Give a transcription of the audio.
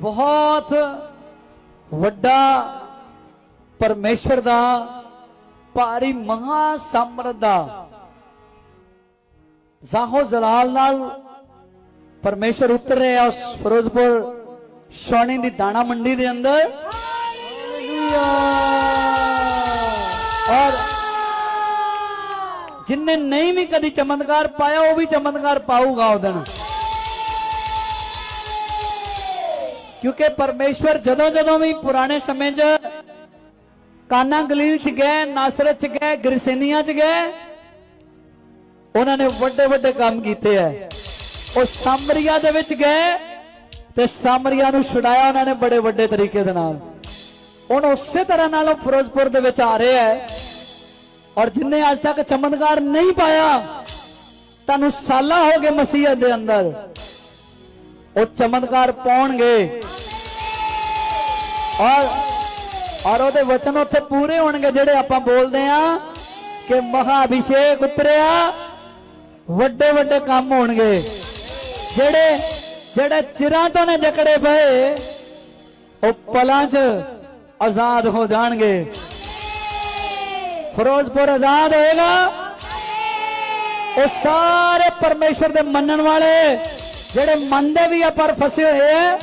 ਬਹੁਤ ਵੱਡਾ ਪਰਮੇਸ਼ਰ ਦਾ, ਭਾਰੀ ਮਹਾ ਸਮਰਥ ਦਾ ਜ਼ਾਹੋ ਜ਼ਲਾਲ ਨਾਲ ਪਰਮੇਸ਼ਰ ਉਤਰ ਰਿਹਾ ਉਸ ਫਿਰੋਜ਼ਪੁਰ ਸ਼ੌਣੀ ਦੀ ਦਾਣਾ ਮੰਡੀ ਦੇ ਅੰਦਰ। ਔਰ ਜਿਨਨੇ ਨਹੀਂ ਵੀ ਕਦੀ ਚਮਤਕਾਰ ਪਾਇਆ, ਉਹ ਵੀ ਚਮਤਕਾਰ ਪਾਊਗਾ ਉਹ ਕਿਉਂਕਿ ਪਰਮੇਸ਼ਵਰ ਜਦੋਂ ਜਦੋਂ ਵੀ ਪੁਰਾਣੇ ਸਮੇਂ 'ਚ ਕਾਨਾ ਗਲੀਲ 'ਚ ਗਏ, ਨਾਸਰਤ 'ਚ ਗਏ, ਗਰਸੇਨੀਆਂ 'ਚ ਗਏ, ਉਹਨਾਂ ਨੇ ਵੱਡੇ ਵੱਡੇ ਕੰਮ ਕੀਤੇ ਐ। ਉਹ ਸਾਮਰੀਆ ਦੇ ਵਿੱਚ ਗਏ ਤੇ ਸਾਮਰੀਆ ਨੂੰ ਛੁਡਾਇਆ ਉਹਨਾਂ ਨੇ ਬੜੇ ਵੱਡੇ ਤਰੀਕੇ ਦੇ ਨਾਲ। ਹੁਣ ਉਸੇ ਤਰ੍ਹਾਂ ਨਾਲ ਉਹ ਫਿਰੋਜ਼ਪੁਰ ਦੇ ਵਿੱਚ ਆ ਰਿਹਾ ਐ। ਔਰ ਜਿੰਨੇ ਅੱਜ ਤੱਕ ਚਮਤਕਾਰ ਨਹੀਂ ਪਾਇਆ, ਤੁਹਾਨੂੰ ਸਾਲਾ ਹੋ ਗਏ ਮਸੀਹਤ ਦੇ ਅੰਦਰ। ਉਹ ਚਮਤਕਾਰ ਪਾਉਣਗੇ। ਔਰ ਔਰ ਉਹਦੇ ਵਚਨ ਉੱਥੇ ਪੂਰੇ ਹੋਣਗੇ, ਜਿਹੜੇ ਆਪਾਂ ਬੋਲਦੇ ਆ ਕਿ ਮਹਾ ਅਭਿਸ਼ੇਕ ਉਤਰਿਆ ਵੱਡੇ ਵੱਡੇ ਕੰਮ ਹੋਣਗੇ। ਜਿਹੜੇ ਜਿਹੜੇ ਚਿਰਾਂ ਤੋਂ ਨੇ ਜਕੜੇ ਪਏ, ਉਹ ਪਲਾਂ 'ਚ ਆਜ਼ਾਦ ਹੋ ਜਾਣਗੇ। ਫਿਰੋਜ਼ਪੁਰ ਆਜ਼ਾਦ ਹੋਏਗਾ। ਉਹ ਸਾਰੇ ਪਰਮੇਸ਼ਰ ਦੇ ਮੰਨਣ ਵਾਲੇ ਜਿਹੜੇ ਮੰਨਦੇ ਵੀ ਆ ਪਰ ਫਸੇ ਹੋਏ ਆ